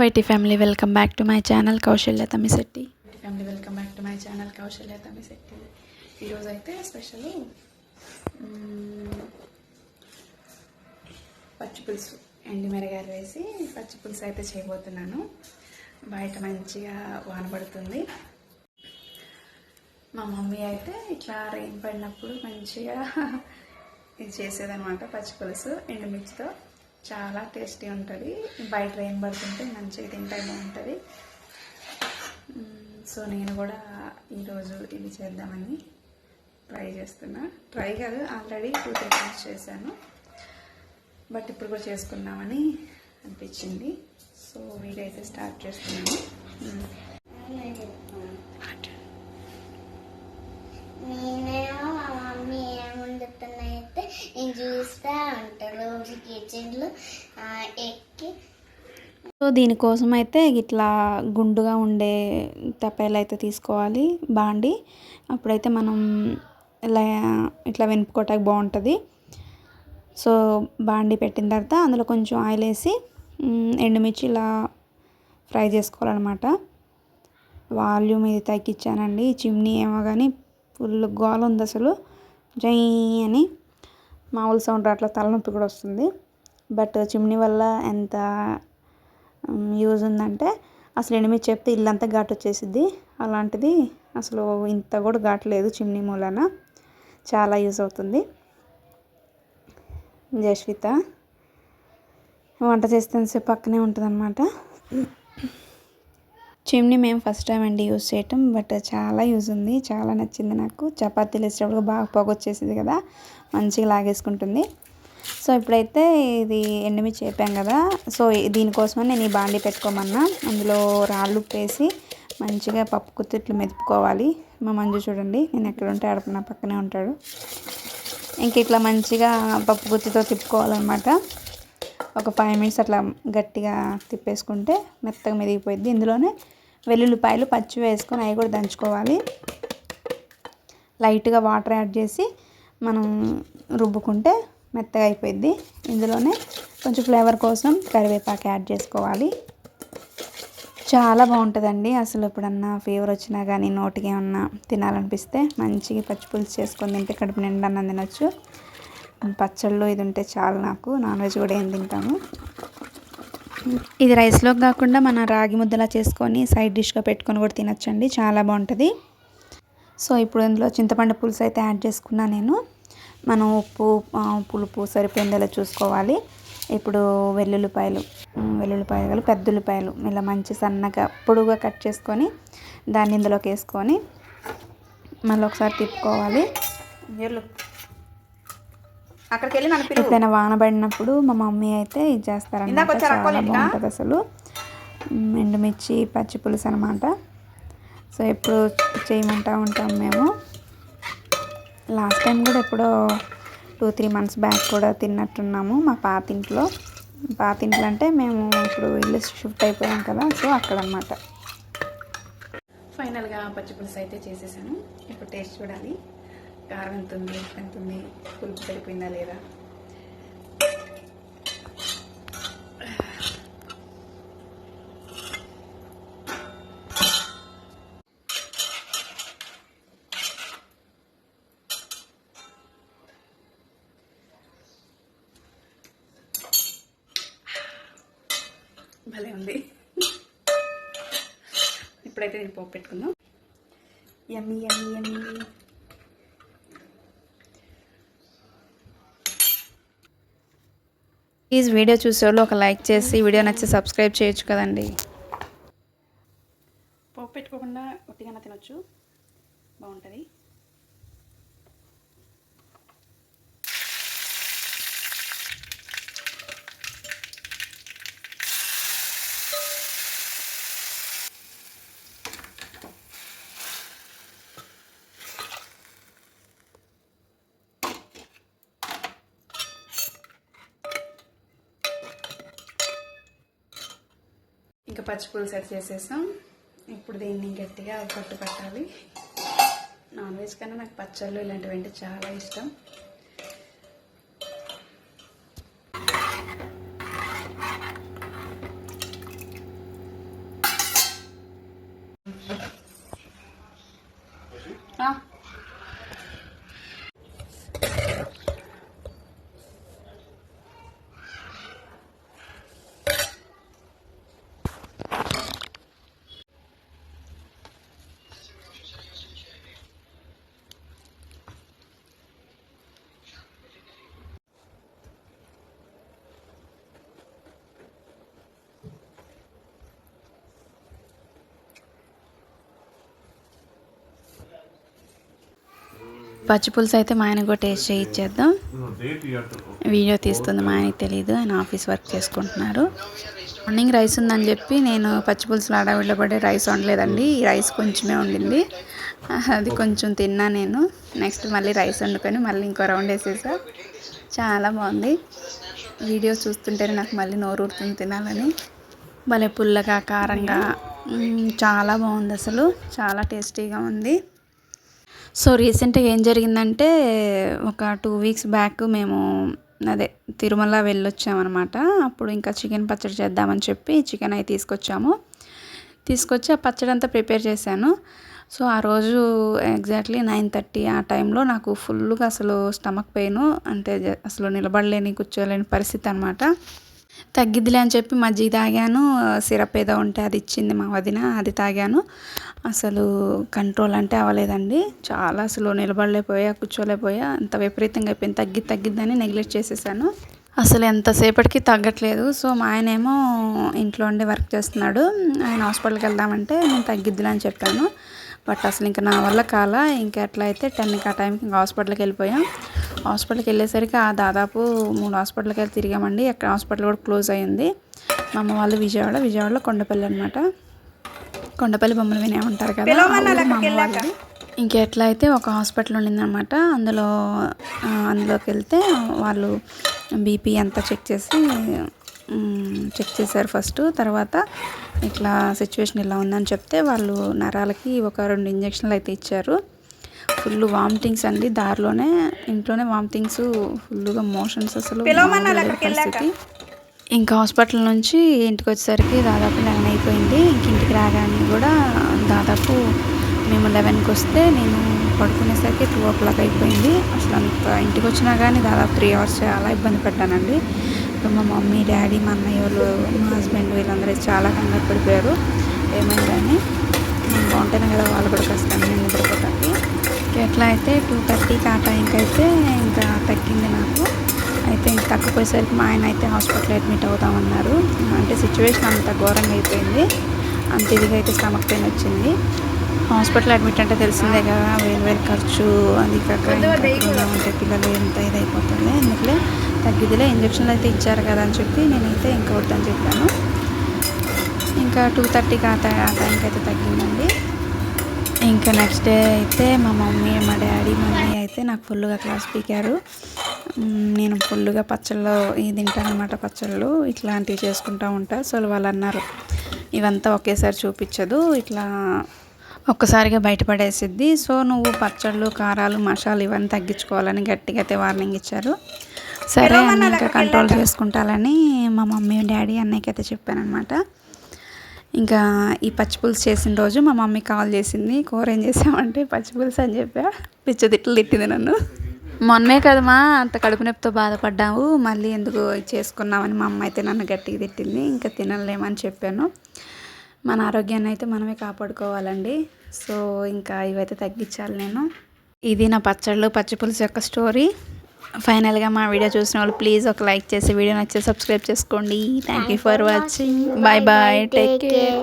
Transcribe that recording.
YT family welcome back to my channel Kausalya Tammisetti family welcome back to my channel Kausalya Tamisetti ఈరోజు అయితే special పచ్చి పులుసు ఎండి మిరగాయలు వేసి పచ్చి పులుసు అయితే చేయబోతున్నాను. బయట మంచిగా వాన పడుతుంది మా మమ్మీ అయితే ఇట్లా రెయిన్ పడినప్పుడు మంచిగా ఇది చేసేదనమాట పచ్చి పులుసు ఎండుమిర్చితో. చాలా టేస్టీ ఉంటుంది. బయట ఏం పడుతుంటే మంచిగా తింటే బాగుంటుంది. సో నేను కూడా ఈరోజు ఇది చేద్దామని ట్రై చేస్తున్నా. ట్రై కాదు ఆల్రెడీ టూ త్రీ టైమ్స్ చేశాను. బట్ ఇప్పుడు కూడా చేసుకుందామని అనిపించింది. సో వీడియో అయితే స్టార్ట్ చేస్తున్నాను. మ్మ్. నేనేమో మా మమ్మీ ఏం వండుతున్నాయితే నేను చూస్తూ ఉంటాను రోజు కిచెన్లో ఎక్కి సో దీనికోసం అయితే ఇట్లా గుండుగా ఉండే తప్పేలు అయితే తీసుకోవాలి బాండి. అప్పుడైతే మనం ఇలా ఇట్లా వెనుపుకోవటానికి బాగుంటుంది. సో బాండి పెట్టిన తర్వాత అందులో కొంచెం ఆయిల్ వేసి ఎండుమిర్చి ఇలా ఫ్రై చేసుకోవాలన్నమాట. వాల్యూమ్ ఇది తగ్గించానండి. చిమ్నీ ఏమో కానీ ఫుల్ గోల ఉంది అసలు. జై అని మామూలు సౌండ్ అట్లా తలనొప్పి కూడా వస్తుంది. బట్ చిమ్నీ వల్ల ఎంత యూజ్ ఉందంటే అసలు ఎనిమిది చెప్తే ఇల్లంతా ఘాటు వచ్చేసిద్ది అలాంటిది అసలు ఇంత కూడా ఘాటు లేదు చిమ్నీ మూలన. చాలా యూజ్ అవుతుంది. జస్విత వంట చేస్తేసేపు పక్కనే ఉంటుందన్నమాట. చిమ్నీ మేము ఫస్ట్ టైం అండి యూజ్ చేయటం బట్ చాలా యూజ్ ఉంది. చాలా నచ్చింది నాకు. చపాతీలు వేసేటప్పుడు బాగా పొగ వచ్చేసింది కదా మంచిగా లాగేసుకుంటుంది. సో ఇప్పుడైతే ఇది ఎండుమిర్చి చెప్పాం కదా. సో దీనికోసమని నేను ఈ బాండి పెట్టుకోమన్నా. అందులో రాళ్ళు ఉప్పేసి మంచిగా పప్పు కుత్తిట్లు మెదుపుకోవాలి. మా మంజు చూడండి నేను ఎక్కడ ఉంటే ఆడ నా పక్కనే ఉంటాడు. ఇంక ఇట్లా మంచిగా పప్పు గుత్తితో తిప్పుకోవాలన్నమాట. ఒక ఫైవ్ మినిట్స్ అట్లా గట్టిగా తిప్పేసుకుంటే మెత్తగా మెదిగిపోయింది ఇందులోనే వెల్లుల్లిపాయలు పచ్చి వేసుకొని అవి కూడా దంచుకోవాలి. లైట్గా వాటర్ యాడ్ చేసి మనం రుబ్బుకుంటే మెత్తగా అయిపోయింది ఇందులోనే కొంచెం ఫ్లేవర్ కోసం కరివేపాకు యాడ్ చేసుకోవాలి. చాలా బాగుంటుందండి. అసలు ఎప్పుడన్నా ఫీవర్ వచ్చినా కానీ నోటికి ఏమన్నా తినాలనిపిస్తే మంచిగా పచ్చి పులుసు చేసుకొని తింటే కడుపు నిండా అన్నం తినొచ్చు. పచ్చళ్ళు ఇది ఉంటే చాలు నాకు. నాన్ వెజ్ కూడా ఏం తింటాము. ఇది రైస్లోకి కాకుండా మన రాగి ముద్దలా చేసుకొని సైడ్ డిష్గా పెట్టుకొని కూడా తినొచ్చండి. చాలా బాగుంటుంది. సో ఇప్పుడు ఇందులో చింతపండు పులుసు అయితే యాడ్ చేసుకున్నా నేను. మనం ఉప్పు పులుపు సరిపోయిందేలా చూసుకోవాలి. ఇప్పుడు వెల్లుల్లిపాయలు వెల్లుల్లిపాయలు పెద్ద ఉల్లిపాయలు ఇలా మంచి సన్నగా పొడుగా కట్ చేసుకొని దాన్ని ఇందులోకి వేసుకొని మళ్ళీ ఒకసారి తిప్పుకోవాలి. అక్కడికి వెళ్ళి ఎప్పుడైనా వాన పడినప్పుడు మా మమ్మీ అయితే ఇది వచ్చారా చాలా? బాగుంటుంది అసలు. ఎండుమిర్చి పచ్చి పులుసు అనమాట సో ఎప్పుడు చేయమంటా ఉంటాం మేము. లాస్ట్ టైం కూడా ఎప్పుడో టూ త్రీ మంత్స్ బ్యాక్ కూడా తిన్నట్టున్నాము మా పాత ఇంట్లో. పాత ఇంట్లో అంటే మేము ఇప్పుడు ఇల్లు షిఫ్ట్ అయిపోయాం కదా సో అక్కడ అనమాట ఫైనల్గా పచ్చి పులుసు అయితే చేసేసాను. ఇప్పుడు టేస్ట్ చూడాలి. కారం ఎంత ఉంది ఎంత ఉంది పులుపు సరిపోయిందా లేదా భలే ఉంది ఇప్పుడైతే నేను పోపు పెట్టుకుందాం. Yummy yummy yummy please video చూసే వాళ్ళు ఒక లైక్ చేసి వీడియో నచ్చి సబ్స్క్రైబ్ చేయొచ్చు కదండి. పోపు పెట్టుకోకుండా ఒట్టిగా తినొచ్చు. బాగుంటుంది. ఇంకా పచ్చిపులుసు సెట్ చేసేసాం. ఇప్పుడు దీన్ని గట్టిగా పట్టు పట్టాలి. నాన్ వెజ్ కన్నా నాకు పచ్చళ్ళు ఇలాంటివి అంటే చాలా ఇష్టం. పచ్చి పులుసు అయితే మా ఆయనకు కూడా టేస్ట్ చేయించేద్దాం. వీడియో తీస్తుంది మా ఆయనకి తెలియదు ఆయన ఆఫీస్ వర్క్ చేసుకుంటున్నారు. మార్నింగ్ రైస్ ఉందని చెప్పి నేను పచ్చి పులుసులు ఆడవిలో పడే రైస్ వండలేదండి. ఈ రైస్ కొంచెమే ఉండింది అది కొంచెం తిన్నా నేను. నెక్స్ట్ మళ్ళీ రైస్ వండుకొని మళ్ళీ ఇంకో రౌండ్ వేసేసా. చాలా బాగుంది. వీడియో చూస్తుంటేనే నాకు మళ్ళీ నోరు ఊరుతుంది తినాలని. భలే పుల్లగా కారంగా. చాలా బాగుంది అసలు. చాలా టేస్టీగా ఉంది. సో రీసెంట్గా ఏం జరిగిందంటే ఒక టూ వీక్స్ బ్యాక్ మేము అదే తిరుమల వెళ్ళొచ్చామన్నమాట. అప్పుడు ఇంకా చికెన్ పచ్చడి చేద్దామని చెప్పి చికెన్ అవి తీసుకొచ్చాము. తీసుకొచ్చి ఆ పచ్చడి అంతా ప్రిపేర్ చేశాను. సో ఆ రోజు ఎగ్జాక్ట్లీ నైన్ థర్టీ ఆ టైంలో నాకు ఫుల్గా అసలు స్టమక్ పెయిన్ అంటే జ- అసలు నిలబడలేని కూర్చోలేని పరిస్థితి అనమాట తగ్గిద్దిలే అని చెప్పి మజ్జిగ తాగాను సిరప్ ఏదో ఉంటే అది ఇచ్చింది మా వదిన అది తాగాను. అసలు కంట్రోల్ అంటే అవ్వలేదండి. చాలా అసలు నిలబడలేకపోయా కూర్చోలేకపోయా అంత విపరీతంగా అయిపోయింది. తగ్గి తగ్గిద్దని నెగ్లెక్ట్ చేసేసాను. అసలు ఎంతసేపటికి తగ్గట్లేదు. సో మా ఆయనేమో ఇంట్లో ఉండి వర్క్ చేస్తున్నాడు. ఆయన హాస్పిటల్కి వెళ్దామంటే నేను తగ్గిద్దిలే అని చెప్పాను. బట్ అసలు ఇంకా నా వల్ల కాల. ఇంకా ఎట్లా అయితే టెన్కి ఆ టైంకి ఇంకా హాస్పిటల్కి వెళ్ళిపోయాం. హాస్పిటల్కి వెళ్ళేసరికి ఆ దాదాపు మూడు హాస్పిటల్కి వెళ్ళి తిరిగామండి. అక్కడ హాస్పిటల్ కూడా క్లోజ్ అయ్యింది. మా అమ్మ వాళ్ళు విజయవాడ విజయవాడలో కొండపల్లి అనమాట కొండపల్లి బొమ్మలు వినే ఉంటారు కదా వాళ్ళది. ఇంకెట్లా అయితే ఒక హాస్పిటల్ ఉండిందనమాట అందులో అందులోకి వెళ్తే వాళ్ళు బీపీ అంతా చెక్ చేసి చెక్ చేశారు ఫస్ట్. తర్వాత ఇట్లా సిచ్యువేషన్ ఇలా ఉందని చెప్తే వాళ్ళు నరాలకి ఒక రెండు ఇంజక్షన్లు అయితే ఇచ్చారు. ఫుల్ వామిటింగ్స్ అండి. దారిలోనే ఇంట్లోనే వామిటింగ్స్ ఫుల్గా మోషన్స్ అసలు పరిస్థితి. ఇంకా హాస్పిటల్ నుంచి ఇంటికి వచ్చేసరికి దాదాపు లెవెన్ అయిపోయింది. ఇంక ఇంటికి రాగానే కూడా దాదాపు మేము లెవెన్కి వస్తే నేను పడుకునేసరికి టూ ఓ క్లాక్ అయిపోయింది. అసలు అంత ఇంటికి వచ్చినా కానీ దాదాపు త్రీ అవర్స్ చాలా ఇబ్బంది పడ్డానండి. ఇప్పుడు మా మమ్మీ డాడీ మా అన్నయ్య వాళ్ళు మా హస్బెండ్ వీళ్ళందరూ చాలా కంగారు పడిపోయారు. ఏమైందని? నేను బాగుంటేనే కదా వాళ్ళు కూడా కష్టం నిద్రపోతాకి ఎట్లా అయితే టూ థర్టీకి ఆ టైంకి అయితే ఇంకా తగ్గింది నాకు. అయితే ఇంక తగ్గిపోయేసరికి మా ఆయన అయితే హాస్పిటల్ అడ్మిట్ అవుతామన్నారు అంటే సిచ్యువేషన్ అంత ఘోరంగా అయిపోయింది. అంత ఇదిగా అయితే స్టమక్ పెయిన్ వచ్చింది. హాస్పిటల్ అడ్మిట్ అంటే తెలిసిందే కదా వేరు వేరు ఖర్చు అది కాక ఇంకా ఉంటే పిల్లలు ఎంత ఇదైపోతుంది ఎందుకంటే ఎందుకులే? తగ్గిదిలే ఇంజక్షన్లు అయితే ఇచ్చారు కదా అని చెప్పి నేనైతే ఇంకా వద్దని చెప్పాను. ఇంకా టూ థర్టీకి ఆ టైంకి అయితే తగ్గిందండి. ఇంకా నెక్స్ట్ డే అయితే మా మమ్మీ మా డాడీ మమ్మీ అయితే నాకు ఫుల్గా క్లాస్ పీకారు. నేను ఫుల్గా పచ్చళ్ళు ఇది తింటానమాట పచ్చళ్ళు ఇట్లాంటివి చేసుకుంటూ ఉంటా. సో వాళ్ళు అన్నారు ఇవంతా ఒకేసారి చూపించదు ఇట్లా ఒక్కసారిగా బయటపడేసిద్ది. సో నువ్వు పచ్చళ్ళు కారాలు మసాలు ఇవన్నీ తగ్గించుకోవాలని గట్టిగా అయితే వార్నింగ్ ఇచ్చారు. సరే అని ఇంకా కంట్రోల్ చేసుకుంటాలని మా మమ్మీ డాడీ అన్నయ్యకి అయితే చెప్పానమాట ఇంకా ఈ పచ్చి పులుసు చేసిన రోజు మా మమ్మీ కాల్ చేసింది కూర ఏం చేసామంటే పచ్చి పులుసు అని చెప్పా. పిచ్చ తిట్లు తిట్టింది నన్ను. మొన్నే కదమ్మా అంత కడుపు నొప్పితో బాధపడ్డావు. మళ్ళీ ఎందుకు చేసుకున్నామని మా అమ్మ అయితే నన్ను గట్టిగా తిట్టింది. ఇంకా తినలేమని చెప్పాను. మన ఆరోగ్యాన్ని అయితే మనమే కాపాడుకోవాలండి. సో ఇంకా ఇవైతే తగ్గించాలి నేను. ఇది నా పచ్చళ్ళు పచ్చి పులుసు యొక్క స్టోరీ. ఫైనల్గా మా వీడియో చూసిన వాళ్ళు ప్లీజ్ ఒక లైక్ చేసి వీడియో నచ్చితే సబ్స్క్రైబ్ చేసుకోండి. Thank you for watching bye bye take care